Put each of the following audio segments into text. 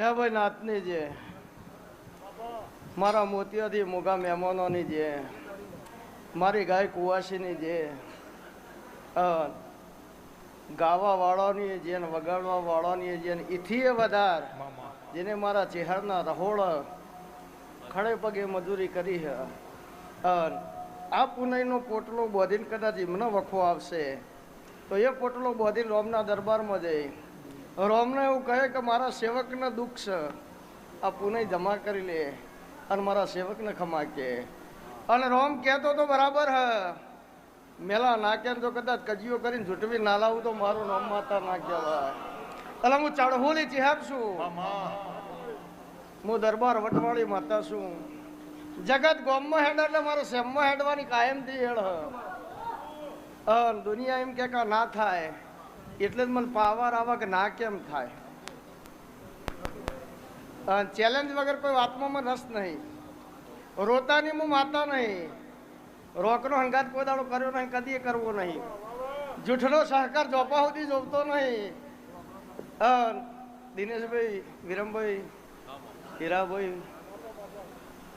કે ભાઈ નાથની જે મારા મોતિયાથી મોગા મહેમાનોની જે મારી ગાય કુવાસીની જે અ, ગાવા વાળાની જે વગાડવા વાળાની જે ને ઈથીએ વધાર જેને મારા ચહેરના રહોળ ખડે પગે મજૂરી કરી છે. આ પુનઈનો પોટલો બોધીને કદાચ એમને વખો આવશે તો એ પોટલો બોધીને રોમના દરબારમાં જઈ રોમને એવું કહે કે મારા સેવકને દુઃખ છે. આ પુનઈ જમા કરી લે અને મારા સેવકને ખમા કે. અને રોમ કહેતો તો બરાબર હ. મેલા નાખે તો કદાચ કજીઓ કરીને ઝૂંટવી ના લાવું તો મારું નામ માતા ના કહેવાય. એટલે હું ચડહોલી ચિહાબ છું. હું દરબાર વટવાળી માતા છું. જગત ગોમમાં હેડ એટલે મારે સેમમાં હેડવાની કાયમથી હેડ હ. દુનિયા એમ કે ના થાય. એટલે જ મને પાવર આવા કે ના કેમ થાય? ચેલેન્જ વગર કોઈ વાતમાં મને રસ નહીં. રોતાની હું માતા નહીં. રોકનો હંગાત કોઈ દાડો કર્યો નહીં, કદી કરવો નહીં. જૂઠનો સહકાર જોપા સુધી જોપતો નહીં. દિનેશભાઈ, વિરમભાઈ, હીરાભાઈ,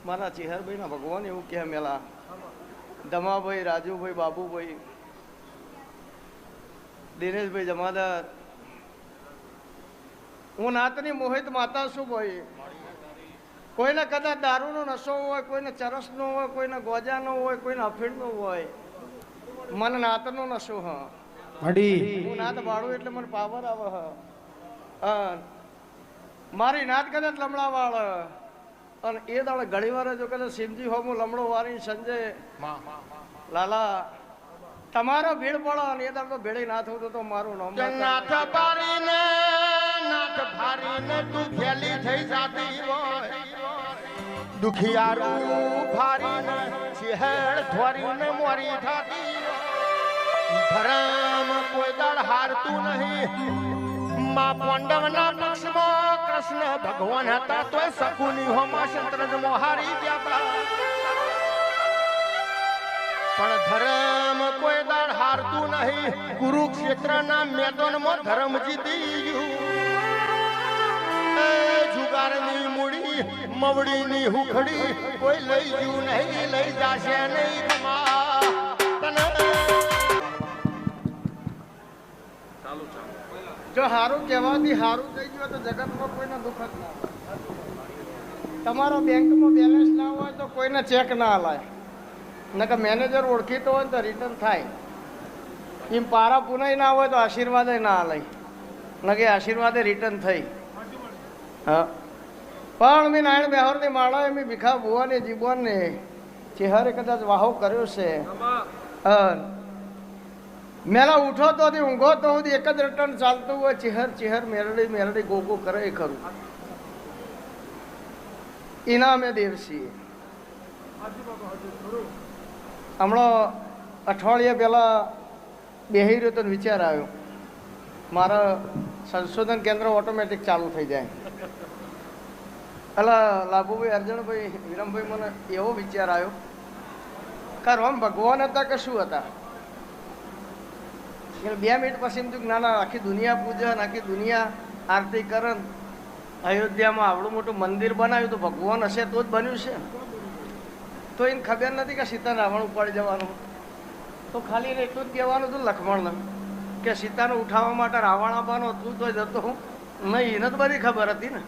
મારા ચેહરભાઈના ભગવાન એવું કહે મેલા. દમાભાઈ, રાજુભાઈ, બાબુભાઈ દિનેશભાઈ જમાદાર. હું નાતની મોહિત માતા શું ભાઈ. કોઈને કદાચ દારૂનો નશો હોય કોઈને ચરસનો હોય કોઈને ગોજાનો હોય કોઈને અફીણનો હોય. મને નાતનો નશો હ. હું નાત વાળું એટલે મને પાવર આવે હ. મારી નાત કદાચ લમડા વાળ અને એ દાડે ઘણી વાર જો કદાચ સિમજી હોમ લમડો વાળી સંજય લાલા તમારો ભીડ પડો અને એ તો ભેળી ના થવું તો મારું નામ નાથ પારીને નાથ ફારીને તું ખેલી થઈ જાતી હોય. દુખિયારું ફારીને ચહેડ ધોરીને મોરી થાતી ભરમ કોઈ દળ હારતું નહીં. માં પાંડવના પક્ષમાં કૃષ્ણ ભગવાન હતા તોય શકુની હોમાં શંતરજ મોહારી ગયા પણ ધર્મ કોઈ દાડ હારતું નહીં. કુરુક્ષેત્રના મેદાનમાં ધર્મ જીતી ગયું. એ જુગારની મૂડી મવડીની હુખડી કોઈ લઈ ગયું નહીં લઈ જાશે નહીં જો હારું કહેવાથી હારું થઈ ગયું હોય તો જગતમાં કોઈને દુઃખ જ ના તમારો બેંકમાં બેલેન્સ ના હોય તો કોઈને ચેક ના હલાય નકર મેનેજર ઓળખીતો હોય તો રિટર્ન થાય. એમ પારા પુનઃ ના હોય તો આશીર્વાદ ના હલાય નકે આશીર્વાદે રિટર્ન થઈ. હા. પણ મેં નારાયણ બેહોરની માળા એમ ભીખા ભુવાને જીબોને ચેહરે કદાચ વાહો કર્યો છે. મેલા ઉઠો તો ઊંઘો તો સુધી એક જ રિટર્ન ચાલતું હોય ચેહર ચેહર મેરડી મેરડી ગોગો કરે ખરું. ઇનામે દેવસી હમણાં અઠવાડિયા પહેલાં બેહી રહ્યો તો વિચાર આવ્યો. મારા સંશોધન કેન્દ્ર ઓટોમેટિક ચાલુ થઈ જાય. એટલે લાભુભાઈ અર્જણભાઈ વિરમભાઈ મને એવો વિચાર આવ્યો. કે રોમ ભગવાન હતા કે શું હતા? એટલે બે મિનિટ પછી એમ થયું ના આખી દુનિયા પૂજન આખી દુનિયા આરતી કરન અયોધ્યામાં આવડું મોટું મંદિર બનાવ્યું તો ભગવાન હશે તો જ બન્યું છે. તો એને ખબર નથી કે સીતા રાવણ ઉપાડી જવાનું. તો ખાલી એને એટલું જ કહેવાનું હતું લખમણને કે સીતાને ઉઠાવવા માટે રાવણ આવવાનો તું તો જતો હું નહીં, એને તો બધી ખબર હતી ને.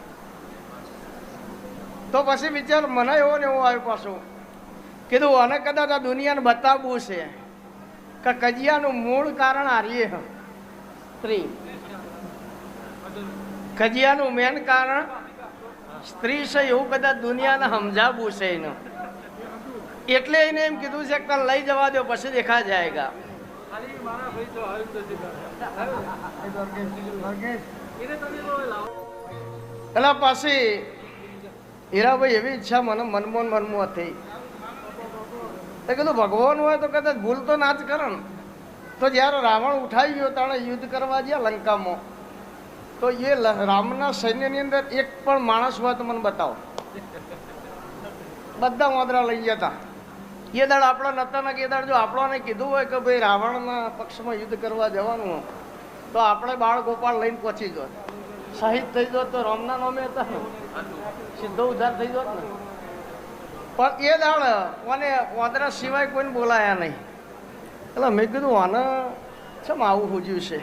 તો પછી વિચાર, મને એવો ને એવો આવ્યો પાછો. કીધું, આને કદાચ આ દુનિયાને બતાવવું છે કે કજિયાનું મૂળ કારણ આર્ય સ્ત્રી. કજિયાનું મેન કારણ સ્ત્રી છે, એવું કદાચ દુનિયાને સમજાવવું છે એનું. એટલે એને એમ કીધું છે કે લઈ જવા દો પછી દેખા જાયગા. એટલે પાછી હીરાભાઈ એવી ઈચ્છા મને મનમોન મનમો થઈ તો કીધું ભગવાન હોય તો કદાચ ભૂલ તો ના જ કરે ને તો જ્યારે રાવણ ઉઠાઈ ગયો તાણે યુદ્ધ કરવા ગયા લંકામાં. તો એ લ- રામના સૈન્યની અંદર એક પણ માણસ હોય તો મને બતાવો. બધા વાંદરા લઈ ગયા હતા એ દાડ આપણા નતા કે એ દાડ જો આપણને કીધું હોય કે ભાઈ રાવણના પક્ષમાં યુદ્ધ કરવા જવાનું તો આપણે બાળ ગોપાળ લઈને પહોંચી જોત. શહીદ થઈ જોત તો રામના નામે હતા ને? સીધો ઉધાર થઈ જોત ને? પણ એ દાડ મને વાંદરા સિવાય કોઈને બોલાયા નહીં. એટલે મેં કીધું, આને છમ આવું હુજ્યું છે?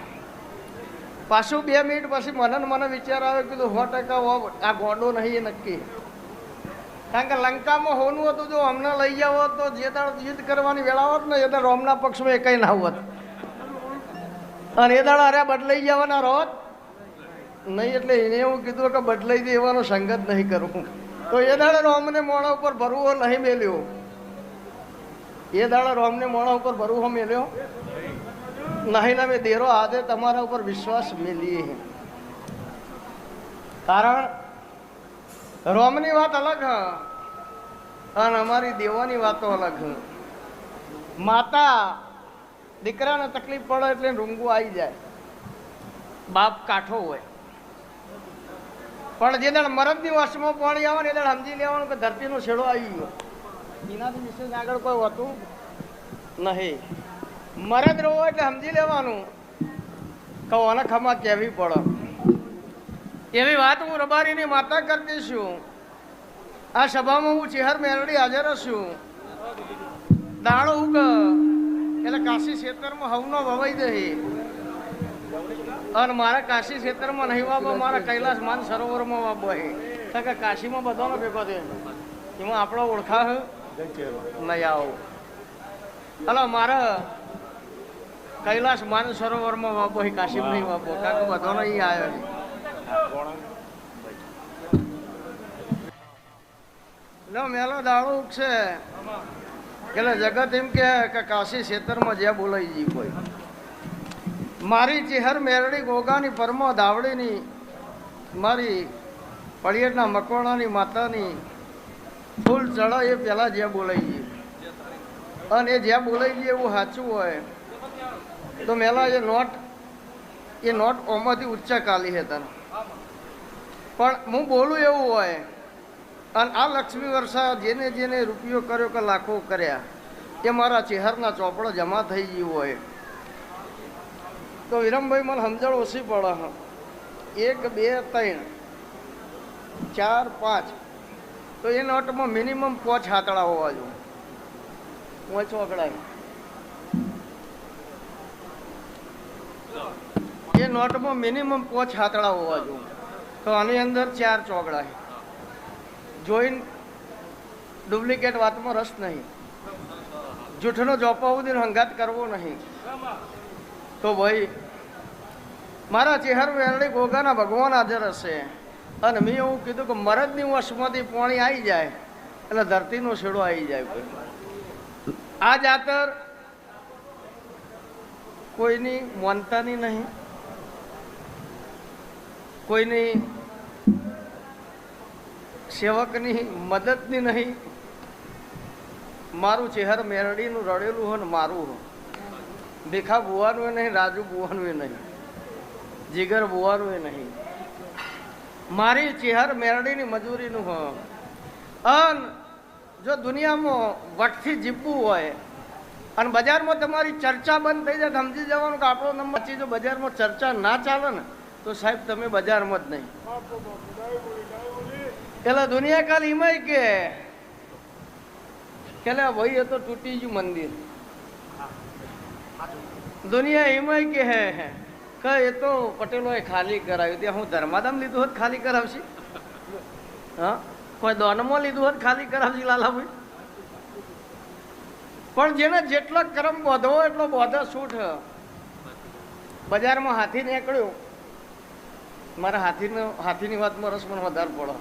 પાછું બે મિનિટ પછી મને મને વિચાર આવ્યો, કીધું, સો ટકા આ ગોડો નહીં એ નક્કી. કારણ કે લંકામાં હોનું હતું, જો અમને લઈ જાવ તો જે દાડ યુદ્ધ કરવાની વેળા હોત ને, એ દાડ રોમના પક્ષમાં એ કંઈ ના હોત. અને એ દાડ અરે બદલાઈ જવાના રોત નહીં, એટલે એને એવું કીધું કે બદલાઈ દેવાનો સંગત નહીં કરવું તો એ દાડે રોમને મોણા ઉપર ભરવો નહીં મેલ્યો. એ દાડે રોમને મોણા ઉપર ભરવો મેલ્યો. નહીં, ને, મેં દેરો આજે તમારા ઉપર વિશ્વાસ મેલીએ. કારણ રોમની વાત અલગ અને અમારી દેવાની વાતો અલગ માતા, દીકરાને તકલીફ પડે એટલે રૂંગું આવી જાય. બાપ કાઠો હોય. પણ જે દાડ મરદની વર્ષમાં પાણી આવે ને એ દાડ સમજી લેવાનું કે ધરતીનો છેડો આવી ગયો. એનાથી વિશેષ આગળ કોઈ હોતું? નહીં. મરદ રહો એટલે સમજી લેવાનું. કહો અને ખમા કહેવી પડે? એવી વાત હું રબારીની માતા કરતી છું. આ સભામાં હું ચેહર મેરડી હાજર છું. દાણો ઉગ, એટલે કાશી ક્ષેત્રમાં હવનો વવાઈ દે અને મારા કાશી ક્ષેત્રમાં નહીં વાપો મારા કૈલાસ માન સરોવરમાં વાપો હે. કારણ કે કાશીમાં બધાનો ભેગો થયો એમાં આપણો ઓળખા નહીં આવો. હલો, મારા કૈલાસ માન સરોવરમાં વાપો હે, કાશીમાં નહીં વાપો કારણ કે બધાનો અહીં આવ્યો લો, મેલો દાળો ઉગશે એટલે જગત એમ કે કાશી ક્ષેત્રમાં જ્યાં બોલાઈ જી કોઈ. મારી ચેહર મેરડી ગોગાની પરમો દાવડીની, મારી પળિયડના મકવાણાની માતાની, ફૂલ ચડો એ પહેલાં જ્યાં બોલાઈ ગઈ. અને એ જ્યાં બોલાઈ ગઈ એવું સાચું હોય, તો મેલા એ નોટ એ નોટ ઓમાંથી ઉચ્ચા કાલી હતા પણ હું બોલું એવું હોય, અને આ લક્ષ્મી વર્ષા જેને જેને રૂપિયો કર્યો કે લાખો કર્યા, એ મારા ચહેરના ચોપડો જમા થઈ ગયું હોય. તો વિરમભાઈ, મને સમજણ ઓછી પડે એક, બે, ત્રણ, ચાર, પાંચ. તો એ નોટમાં મિનિમમ પાંચ હાતળા હોવા જોઈએ. પાંચ ચોકડાય એ નોટમાં મિનિમમ પાંચ હાતળા હોવા જોઈએ. તો આની અંદર ચાર ચોગડા જોઈન ડુપ્લિકેટ વાતમાં રસ નહીં. જૂઠનો ચોપાવું હંગાત કરવો નહીં. તો ભાઈ, મારા ચહેર વેરણી ગોગાના ભગવાન હાજર હશે. અને મેં એવું કીધું કે મરદની વશમાંથી પાણી આવી જાય એટલે ધરતીનો છેડો આવી જાય આ જાતર કોઈની માનતાની નહીં. કોઈની સેવકની મદદની નહીં. મારું ચહેર મેરડીનું રડેલું હોય ને મારું હોય. ભીખા બુવાનું નહીં, રાજુ બુવાનું નહીં. જીગર બુવાનું નહીં. મારી ચહેર મેરડીની મજૂરીનું હોય. અન જો દુનિયામાં વટથી જીવવું હોય, અને બજારમાં તમારી ચર્ચા બંધ થઈ જાય સમજી જવાનું કે આપણો નંબર જો બજારમાં ચર્ચા ના ચાલે ને તો સાહેબ, તમે બજારમાં જ નહીં. એટલે દુનિયા કાલ એમાંય કે. કે લે ભાઈ એ તો તૂટી ગયું મંદિર. દુનિયા એમાંય કે હે હે. કે એ તો પટેલોએ ખાલી કરાવ્યું. ત્યાં હું ધર્માદામ લીધું હોત ખાલી કરાવશે? હા? કોઈ દોનમાં લીધું હોત ખાલી કરાવશે લાલાભાઈ? પણ જેને જેટલો ક્રમ બોધવો એટલો બોધો છૂટ. બજારમાં હાથી નીકળ્યો. મારા હાથીનો હાથીની વાતમાં રસ મને વધારે પડો.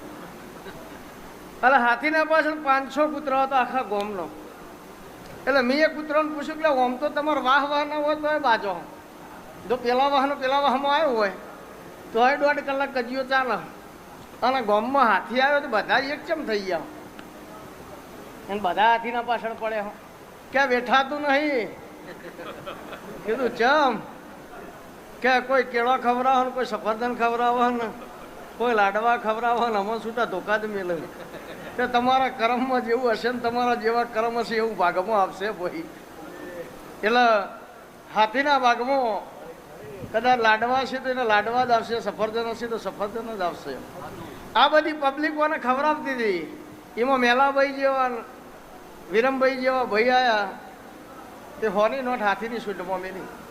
એટલે હાથીના પાછળ પાંચસો કૂતરા હતો આખા ગોમનો. એટલે મેં એ કૂતરાને પૂછ્યું કે ઓમ તો તમારે વાહ વાહ ના હોય તો એ બાજો જો પેલા વાહનો પેલા વાહમાં આવ્યો હોય, તો એ દોઢ કલાક કજીઓ ચાલે. અને ગોમમાં હાથી આવ્યો તો બધા એક ચમ થઈ ગયા અને બધા હાથીના પાછળ પડે કે બેઠાતું નહીં. કીધું, ચમ કે કોઈ કેળા ખવડાવો ને કોઈ સફરજન ખવડાવો ને કોઈ લાડવા ખવડાવો ને અમે છૂટા ધોકા જ મેળવે કે તમારા કર્મમાં જેવું હશે ને તમારા જેવા કર્મ હશે એવું ભાગમાં આવશે ભાઈ. એટલે હાથીના ભાગમાં કદાચ લાડવા છે તો એને લાડવા જ આવશે, સફરજન હશે તો સફરજન જ આવશે. આ બધી પબ્લિકોને ખવડાવતી હતી. એમાં મેલાભાઈ જેવા વિરમભાઈ જેવા ભાઈ આવ્યા તે હોની નોટ હાથીની સૂટમાં મેલી.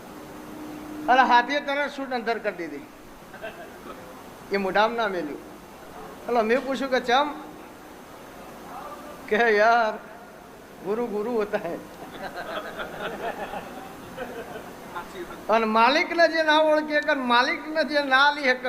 અને હાથે તરત સૂટ અંદર કરી દીધી. એ મુઢામ ના મેલ્યું. એટલે મેં પૂછ્યું કે, ચમ? કે, યાર, ગુરુ ગુરુ હોતા હૈ અને માલિકને જે ના ઓળખે કે, માલિકને જે ના લે કે,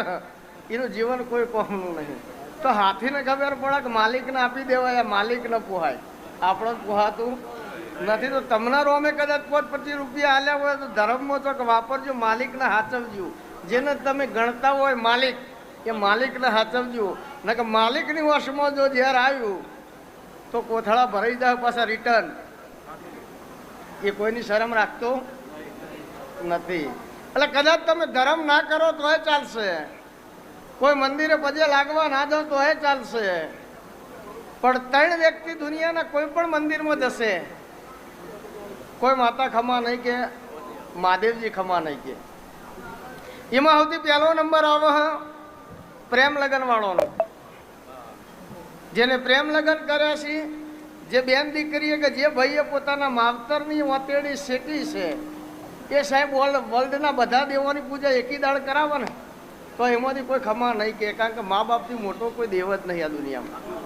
એનું જીવન કોઈ કોમનું નહીં. તો હાથીને ખબર પડે કે માલિકને આપી દેવાય માલિકને પોહાય. આપણે પોહાતું નથી તો તમના રોમે કદાચ પોત પચીસ રૂપિયા આલ્યા હોય તો ધર્મમાં તો વાપરજો, માલિકને હાચવજો. જેને તમે ગણતા હોય માલિક, એ માલિકને હાચવજો. ને કે માલિકની વર્ષમાં જો ઝેર આવ્યું, તો કોથળા ભરાઈ જાય પાછા રિટર્ન એ કોઈની શરમ રાખતો નથી. એટલે કદાચ તમે ધર્મ ના કરો તો એ ચાલશે. કોઈ મંદિરે પજે લાગવા ના દો તો એ ચાલશે. પણ ત્રણ વ્યક્તિ દુનિયાના કોઈ પણ મંદિરમાં જશે. કોઈ માતા ખમા નહીં કે મહાદેવજી ખમા નહીં કે. એમાં સૌથી પહેલો નંબર આવે હ પ્રેમ લગ્નવાળોનો. જેને પ્રેમ લગ્ન કર્યા છે, જે બેન દીકરીએ કે જે ભાઈએ પોતાના માવતરની વાતેડી શેકી છે, એ સાહેબ વર્લ્ડ વર્લ્ડના બધા દેવોની પૂજા એકી દાળ કરાવે ને, તો એમાંથી કોઈ ખમા નહીં કે, કારણ કે મા બાપથી મોટો કોઈ દેવ જ નહીં આ દુનિયામાં.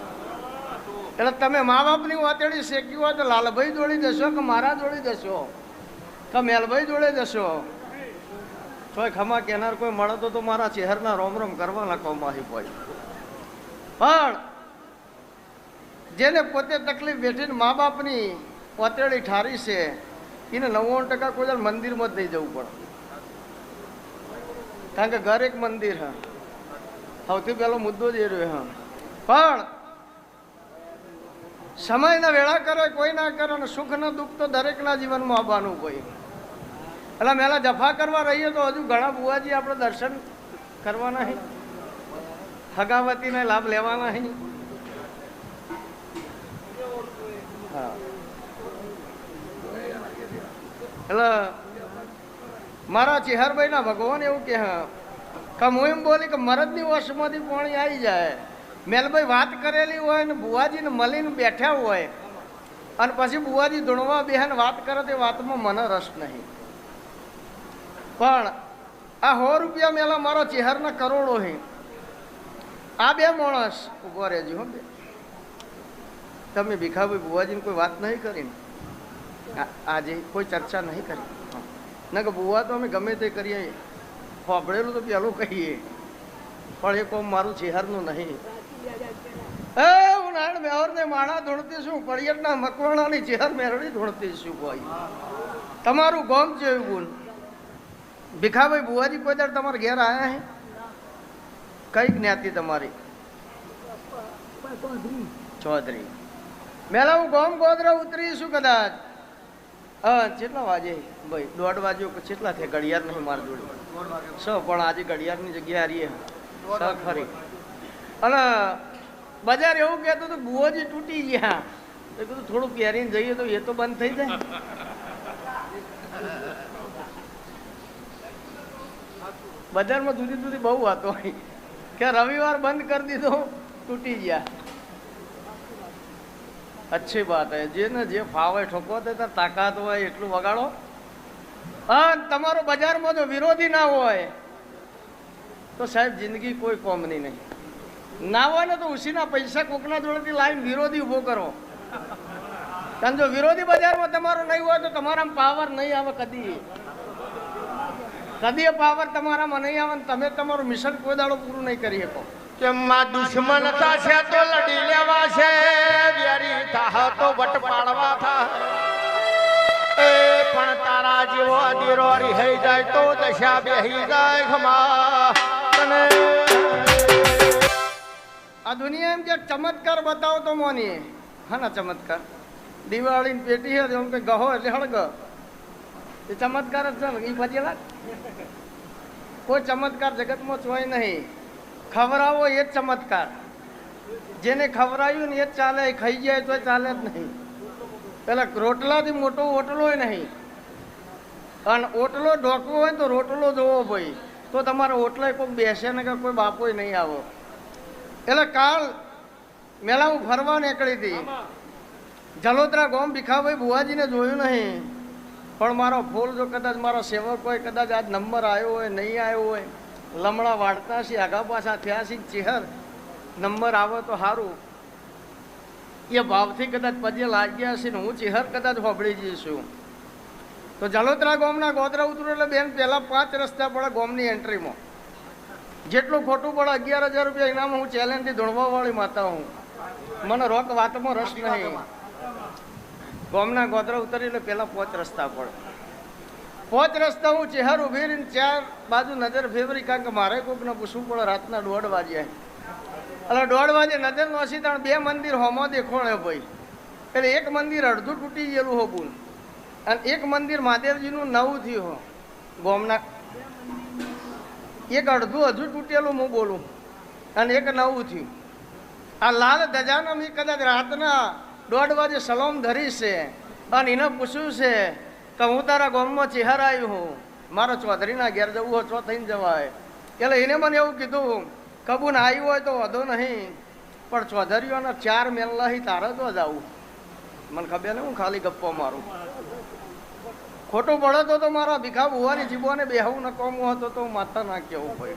એટલે તમે મા બાપની વાતેડી શેકી હોય તો લાલભાઈ દોડી જશો કે મારા દોડી જશો કે મેલભાઈ જોડે જશો તોય ખમા કેનાર કોઈ મળે તો તો મારા ચહેરના રોમ રોમ કરવાના માહી હોય. પણ જેને પોતે તકલીફ બેઠીને મા બાપની વાતેડી ઠારી છે, એને નવ્વાણું ટકા કોઈ દર મંદિરમાં જ નહીં જવું પડે. કારણ કે ઘર એક મંદિર હા. સૌથી પહેલો મુદ્દો જ એ રહ્યો હા. પણ સમયના વેળા કરે, કોઈ ના કરે અને સુખ ને, દુઃખ તો દરેકના જીવનમાં આવવાનું કોઈ એટલે મેલા જફા કરવા રહીએ તો હજુ ઘણા બુવાજી આપણે દર્શન કરવાના નહીં. હગાવતીને લાભ લેવાના નહીં. હા. એટલે મારા ચિહારભાઈના ભગવાન એવું કે હા, કે હું એમ બોલી કે મરદની વર્ષમાંથી પાણી આવી જાય. મેલભાઈ વાત કરેલી હોય ને બુવાજીને મળીને બેઠા હોય અને પછી બુવાજી ધૂણવા બેહન વાત કરે તે વાતમાં મને રસ નહીં. પણ આ સો રૂપિયા મેલા મારો ચહેરના કરોડો હે. આ બે માણસ ઊભો રહેજો બે. તમે ભીખાભાઈ બુવાજીને કોઈ વાત નહીં કરી ને આજે કોઈ ચર્ચા નહીં કરી? ના કે બુવા તો અમે ગમે તે કરીએ. ફોફડેલું તો પેલું કહીએ. પણ એ કોમ મારું ચહેરનું નહીં. એ ઉનાળ મેહર ને માણા ધૂણતી શું પડિયટના મકવાણાની ચેહર મેરડી ધૂણતી છું ભાઈ. તમારું ગોમ જેવું ગુણ ભીખાભાઈ બુવાજી કોઈ દર તમારા ઘેર આવ્યા હે? કઈ જ્ઞાતિ તમારી? ચૌધરી. મેલા હું ગોમ ગોદરા ઉતરી છું કદાચ. હા કેટલા વાગે? ભાઈ દોઢ વાગે કેટલા થયા? ઘડિયાળ નહીં માર જોડે. સ પણ આજે ઘડિયાળની જગ્યાએ હારીએ. ખરી. અને બજાર એવું કહેતો હતું બુઓજી તૂટી ગયા. એ કીધું થોડું પહેરીને જઈએ તો એ તો બંધ થઈ જાય. બજારમાં જુદી જુદી બહુ વાતો હોય. કે રવિવાર બંધ કરી દીધો, તૂટી ગયા. અચ્છી બાત હે. જેને જે ફાવે ઠોકો તે તાકાત હોય, એટલું વગાડો. હા તમારો બજારમાં જો વિરોધી ના હોય, તો સાહેબ જિંદગી કોઈ કોમની નહીં. ના હોય ને તો ઉસીના પૈસા કોકના જોડેથી લાવીને વિરોધી ઊભો કરો. કારણ જો વિરોધી બજારમાં તમારો નહીં હોય તો તમારામાં પાવર નહીં આવે કદી. કદી પાવર તમારામાં નહીં આવે તમે તમારું મિશન કોઈ દાડો પૂરું નહીં કરી શકો. કે માં દુશ્મન છે તો લડી લેવા છે? તો વટ પાડવા થા. એ પણ તારા જેવો દીરો રિહાઈ જાય તો દશા બેહી જાય ખમા. આ દુનિયા એમ કે ચમત્કાર બતાવો તો મોનીએ હા ના ચમત્કાર? દિવાળીની પેટી હે એમ કે ગહો એટલે હળગ. એ ચમત્કાર જ છે એ એ પછી કોઈ ચમત્કાર જગતમાં જ હોય નહીં. ખવરાવો એ જ ચમત્કાર. જેને ખવડાવ્યું ને એ જ ચાલે ખાઈ જાય તો ચાલે જ નહીં. પેલા રોટલાથી મોટો હોટલો નહીં. અને ઓટલો ઢોકવો હોય તો રોટલો જોવો ભાઈ. તો તમારે ઓટલે કોઈ બેસે ને કે કોઈ બાપોય નહીં આવો. એટલે કાલ મેલા હું ફરવા નીકળી હતી. જલોદરા ગોમ ભીખાભાઈ બુવાજીને જોયું નહીં. પણ મારો ફૂલ જો કદાચ મારો સેવક હોય કદાચ આજ નંબર આવ્યો હોય નહીં આવ્યો હોય લમણા વાળતા છે આગા પાછા થયા છે ચેહર નંબર આવે તો સારું એ ભાવથી કદાચ પજે લાગ્યા છે ને હું ચેહર કદાચ હોબળી જઈશું તો જલોદરા ગોમના ગોદરા ઉતરું એટલે બેન પહેલાં પાંચ રસ્તા પડે ગોમની એન્ટ્રીમાં જેટલું ખોટું પડે અગિયાર હજાર રૂપિયા ઇનામ હું ચેલેન્જથી ધૂણવા વાળી માતા હું. મને રોક વાતમાં રસ નહીં. ગોમના ગોદરા ઉતરી એટલે પહેલાં પોચ રસ્તા પડે પોચ રસ્તા હું ચહેર ઊભી રહીને ચાર બાજુ નજર ફેરવી કારણ કે મારે કોઈકને પૂછવું પડે, રાતના દોઢ વાગ્યા. એટલે દોઢ વાગે નજર નોસી ત્રણ બે મંદિર હોમો દેખોણે ભાઈ. એટલે એક મંદિર અડધું તૂટી ગયેલું હોબુન અને એક મંદિર મહાદેવજીનું નવું થયું હો. ગોમના એક અડધું હજુ તૂટેલું હું બોલું. અને એક નવું થયું. આ લાલ ધજાનો મેં કદાચ રાતના દોઢ વાગે સલોમ ધરી છે. અને એને પૂછ્યું છે કે હું તારા ગામમાં ચહેર આવ્યું હું. મારો ચૌધરીના ઘેર જવું હોય ચો થઈને જવાય. એટલે એને મને એવું કીધું કબૂન આવ્યું હોય તો વધુ નહીં, પણ ચૌધરીઓના ચાર મેલ મેલ્લાથી તારે તો જ આવું મને ખબર નહીં હું ખાલી ગપ્પો મારું. ખોટું પડે તો મારા ભીખા બુવાની જીબોને બેહવું ન કોમવું હતો તો માતા ના કેવું હોય.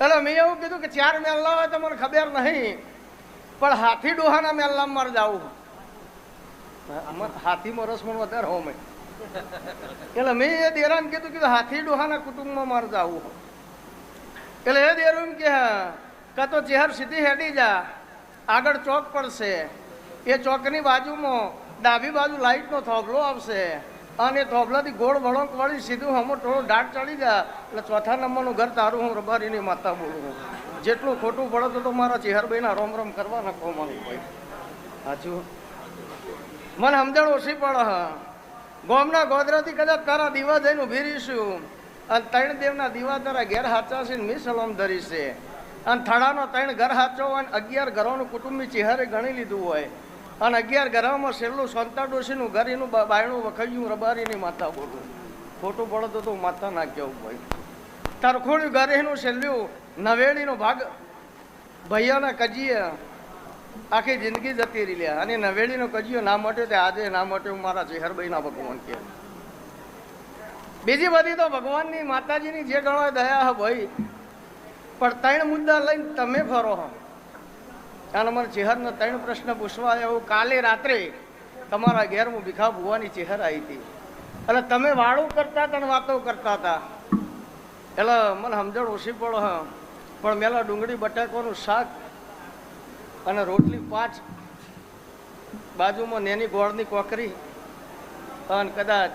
એટલે મેં એવું કીધું કે ચાર મેલ્લા હોય તો મને ખબર નહીં, પણ હાથી ડોહાના મેલ્લામાં મારે જવું. હાથીમાં રસમણ વધારે હોમ એટલે મેં એ દેરાને કીધું કીધું હાથી ડોહાના કુટુંબમાં મારે જવું એટલે એ દેરું કે, કાં તો ચહેર સીધી હેડી જા, આગળ ચોક પડશે. એ ચોકની બાજુમાં ડાબી બાજુ લાઇટનો થોભલો આવશે. અને તોબલાથી ગોળ વળોંક વળી સીધું હમો ટોળો ડાટ ચડી ગયા એટલે ચોથા નંબરનું ઘર તારું હું રબારીની માતા બોલું છું. જેટલું ખોટું પડે તો મારા ચેહરભાઈના રોમ રોમ કરવા નાખો મને ભાઈ સાચું? મને સમજણ ઓછી પડે, હા. ગોમના ગોદરાથી કદાચ તારા દીવા જઈને ઊભી રહીશું. અને ત્રણ દેવના દીવા તારા ઘેર હાચા છે મી સલામ ધરી છે અને થડાનો ત્રણ ઘર હાચો અને અગિયાર ઘરોનું કુટુંબી ચહેરે ગણી લીધું હોય. અને અગિયાર ઘરમાં છેલ્લું સંતા ડોશીનું ઘર એનું બાયણું વખડ્યું રબારીની માતા બોલું. ખોટું પડતું તો માતા ના કેવું ભાઈ તરખોડ્યું ઘર એનું છેલ્લું નવેડીનો ભાગ. ભૈયાના કજીએ આખી જિંદગી જતી રહી લ્યા. અને નવેડીનો કજીયો ના મટ્યો તે આજે ના મટ્યો મારા ચેહરભાઈના ભગવાન કે. બીજી બધી તો ભગવાનની માતાજીની જે ગણો દયા હ ભાઈ પણ ત્રણ મુદ્દા લઈને તમે ફરો હો. અને મને ચેહરના ત્રણ પ્રશ્ન પૂછવા આવ્યો. કાલે રાત્રે તમારા ઘેર હું ભીખા ભુવાની ચેહર આવી હતી. એટલે તમે વાળું કરતા હતા વાતો કરતા હતા એટલે મને સમજણ ઓછી પડો, હ. પણ મેલા ડુંગળી, બટાકોનું શાક અને રોટલી પાંચ બાજુમાં નેની ગોળની કોકરી અને કદાચ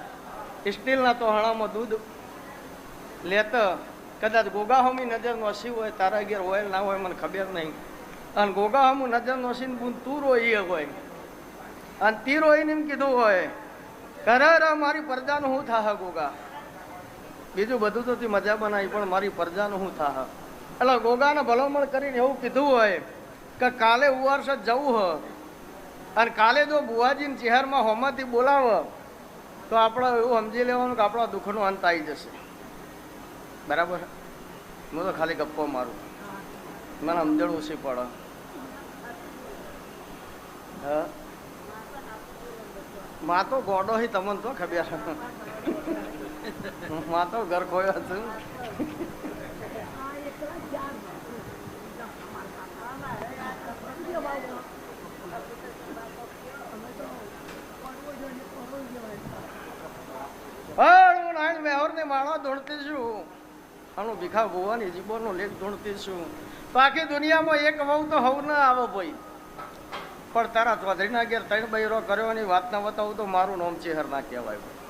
સ્ટીલના તો હણામાં દૂધ લેતા, કદાચ ગોગાહોમી નજર નોસી હોય, તારા ઘેર ઓઇલ ના હોય મને ખબર નહીં. અને ગોગા ગોગાહોમું નજર નોસીને બુન તું રોઈ હોય. અને તી રોઈને એમ કીધું હોય કરે મારી પ્રજાનું શું થાહ ગોગા? બીજું બધું તો તી મજા બનાવી, પણ મારી પ્રજાનું શું થાહ? એટલે ગોગાને ભલામણ કરીને એવું કીધું હોય કે કાલે ઉવારસ જવું હ. અને કાલે જો બુવાજીને ચહેરમાં હોમાંથી બોલાવે, તો આપણે એવું સમજી લેવાનું કે આપણા દુઃખનો અંત આવી જશે. બરાબર? હું તો ખાલી ગપ્પો મારું. મને સમજણ ઓછી પડે હા માં તો ગોડો હી તમને તો ખબર. માં તો ઘર ખોયો છું. હળ હું નાયણ મેહરને માળા ધૂણતી છું. આનું ભીખા ગોવાની જીબોનો લેખ ધૂણતી છું. આખી દુનિયામાં એક વહુ તો હવ ના આવે ભાઈ. પણ તારા ચૌધરીના ઘેર ત્રણ બૈરો કર્યોની વાત ના બતાવું તો મારું નામ ચેહર ના કહેવાય.